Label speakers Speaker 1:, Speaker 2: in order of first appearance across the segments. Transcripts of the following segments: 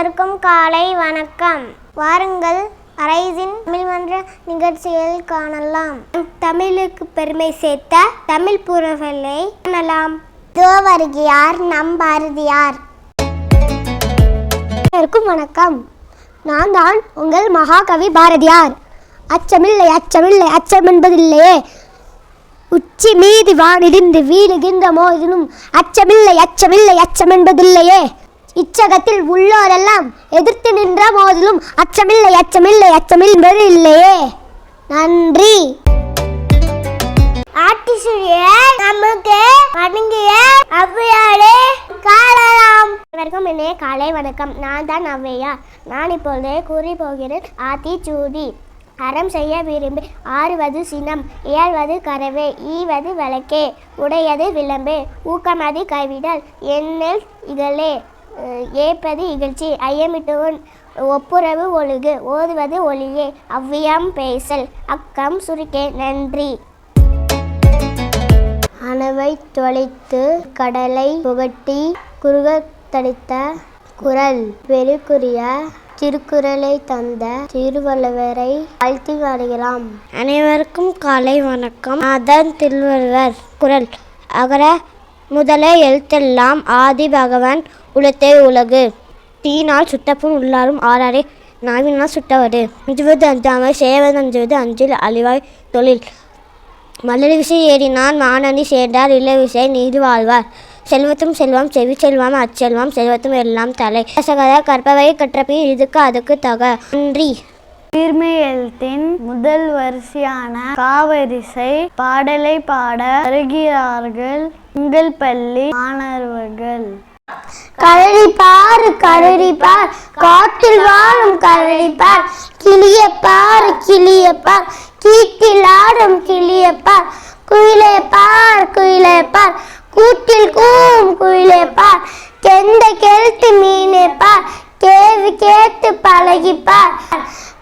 Speaker 1: அனைவருக்கும் காலை வணக்கம். வாருங்கள் அரைசின் தமிழ் மன்ற நிகழ்ச்சியில் காணலாம். தமிழுக்கு பெருமை சேர்த்த தமிழ் புறவலை காணலாம். இதோ வருகிறார் நம் பாரதியார். அனைவருக்கும் வணக்கம். நான் தான் உங்கள் மகாகவி பாரதியார். அச்சமில்லை அச்சமில்லை அச்சம் என்பதில்லையே உச்சி மீதி வானிடிந்து வீழுகின்ற மோதினும் அச்சமில்லை அச்சமில்லை அச்சம் என்பதில்லையே இச்சகத்தில் உள்ளோரெல்லாம் எதிர்த்து நின்ற போதிலும் அச்சமில்லை அச்சமில்லை அச்சமில் என்பது இல்லையே நன்றி. ஆட்டிசுரிய நமக்கு வணங்கிய அவ்வையாரே காணலாம் வணக்கம் இணைய காலை வணக்கம். நான் தான் அவ்வையா நான் இப்பொழுது கூறி போகிறேன் ஆத்தி சூடி அறம் செய்ய விரும்பி ஆறுவது சினம் இயல்வது கரவே ஈவது விளக்கே உடையது விளம்பே ஊக்கமதி கைவிடல் எண்ணெல் இகழே. ஏப்பது இகழ்ச்சி. ஐயமிட்டவன் ஒப்புரவு ஒழுகு ஓதுவது ஒளியே. அவ்வியம் பேசல் அக்கம் சுருக்கே. நன்றி. அணவை தொலைத்து கடலை புகட்டி குறுக தடித்த குரல் பெருக்குரிய திருக்குறளை தந்த திருவள்ளுவரை வாழ்த்தி வருகிறோம் அனைவருக்கும் காலை வணக்கம். அதன் திருவள்ளுவர் குரல் அகர முதல எழுத்தெல்லாம் ஆதி பகவான் உலத்தே உலகு. தீனால் சுட்டப்பும் உள்ளாரும் ஆறாரே. நாவினால் சுட்டவரு. அஞ்சுவது அஞ்சாமை சேவது அஞ்சுவது அஞ்சில் அழிவாய் தொழில். மலர் விசை ஏறினான் மானணி சேர்ந்தார் இல்லை விசை நீதி வாழ்வார். செல்வத்தும் செல்வம் செவி செல்வம் அச்செல்வம் செல்வத்தும் எல்லாம் தலை. கசகத கற்பவை கற்றபின் இதுக்கு அதுக்கு தக. நன்றி
Speaker 2: உயிர்மை எழுத்தின் முதல் வரிசையான காவரிசை பாடலை பாட வருகிறார்கள் உங்கள் பள்ளி மாணவர்கள்.
Speaker 1: கரடி பார் கரடி பார். காட்டில் வாழும் கரடி பார். கிளிய பார் கிளிய பார். கீட்டில் ஆடும் கிளிய பார். குயிலே பார் குயிலே பார். கூட்டில் கூவும் குயிலே பார். கெந்த கெழுத்து மீனே பார். கேள்வி கேட்டு பழகி பார்.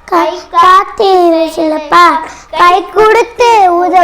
Speaker 1: கை காத்து சிலப்பார் கை கொடுத்து உதவப்பார்